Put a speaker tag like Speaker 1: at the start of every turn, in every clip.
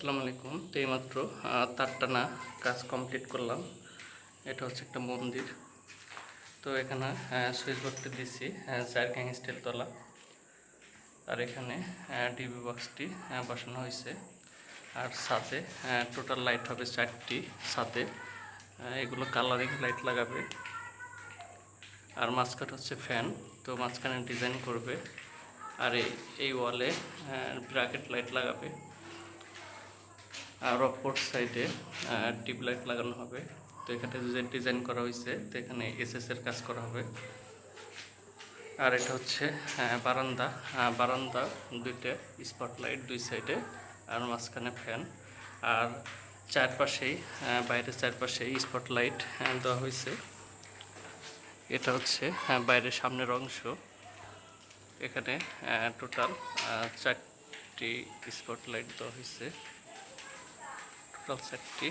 Speaker 1: আসসালামু আলাইকুম। তো এইমাত্র আহ, তার টানা কাজ কমপ্লিট করলাম। এটা হচ্ছে একটা মন্দির। তো এখানে সুইচ বোর্ডটি দিচ্ছি চার গ্যাং স্টিল তলা। আর এখানে ডিবি বক্সটি বসানো হয়েছে। আর সাথে টোটাল লাইট হবে চারটি সাথে। এগুলো কালারিং লাইট লাগাবে। আর মাঝখানে হচ্ছে ফ্যান তো মাঝখানে ডিজাইন করবে। আর এই ওয়ালে ব্র্যাকেট লাইট লাগাবে। আর অপর সাইডে টিউব লাইট লাগানো হবে। তো এখানে যে ডিজাইন করা হয়েছে, তো এখানে এসএস এর কাজ করা হবে। আর এটা হচ্ছে বারান্দা। বারান্দা দুইটা স্পটলাইট দুই সাইডে আর মাঝখানে ফ্যান আর চারপাশেই বাইরের চারপাশেই স্পটলাইট দেওয়া হয়েছে। এটা হচ্ছে বাইরের সামনের অংশ। এখানে টোটাল চারটি স্পটলাইট দেওয়া হয়েছে। টোটাল চারটি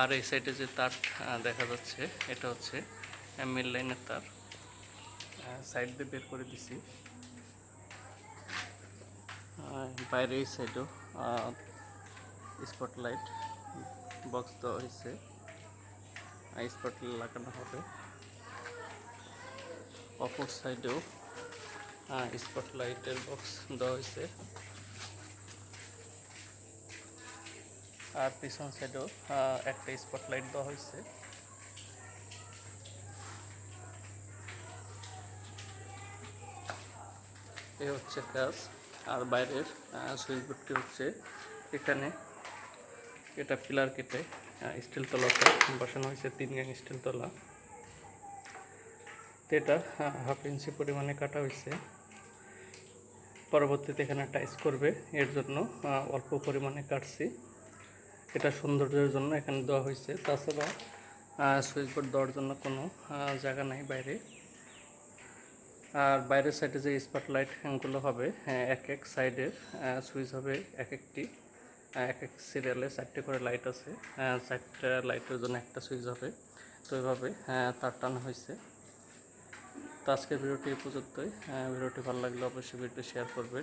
Speaker 1: আর এই সাইডে যে তার দেখা যাচ্ছে, এটা হচ্ছে মিল লাইনের তার। সাইড দিয়ে বের করে দিছি। বাইরে এই সাইডেও স্পটলাইট বক্স দেওয়া হয়েছে। স্পটলাইট লাগানো হবে। অপর সাইডেও স্পটলাইটের বক্স দেওয়া হয়েছে। আর পিছন সাইডেও একটা স্পটলাইট দেওয়া হয়েছে। এ হচ্ছে কাজ, আর বাইরের সুইচ বোর্ডটি হচ্ছে এখানে। এটা পিলার কেটে স্টিল তলাতে বসানো হয়েছে, তিন গ্যাং স্টিল তলা। তো এটা হাফ ইঞ্চি পরিমাণে কাটা হয়েছে। পরবর্তীতে এখানে টাইস করবে, এর জন্য অল্প পরিমাণে কাটছি। এটা সৌন্দর্যের জন্য এখানে দেওয়া হয়েছে। তাছাড়া সুইচ বোর্ড দেওয়ার জন্য কোনো জায়গা নাই বাইরে। আর বাইরের সাইডে যে স্পট লাইটগুলো হবে হ্যাঁ, এক এক সাইডের সুইচ হবে এক একটি। এক এক সিরিয়ালে চারটে করে লাইট আছে। চারটা লাইটের জন্য একটা সুইচ হবে। তো এইভাবে আহ, তার টানা হয়েছে। তো আজকের ভিডিওটি এই পর্যন্তই। ভিডিওটি ভালো লাগলে অবশ্যই ভিডিওটি শেয়ার করবে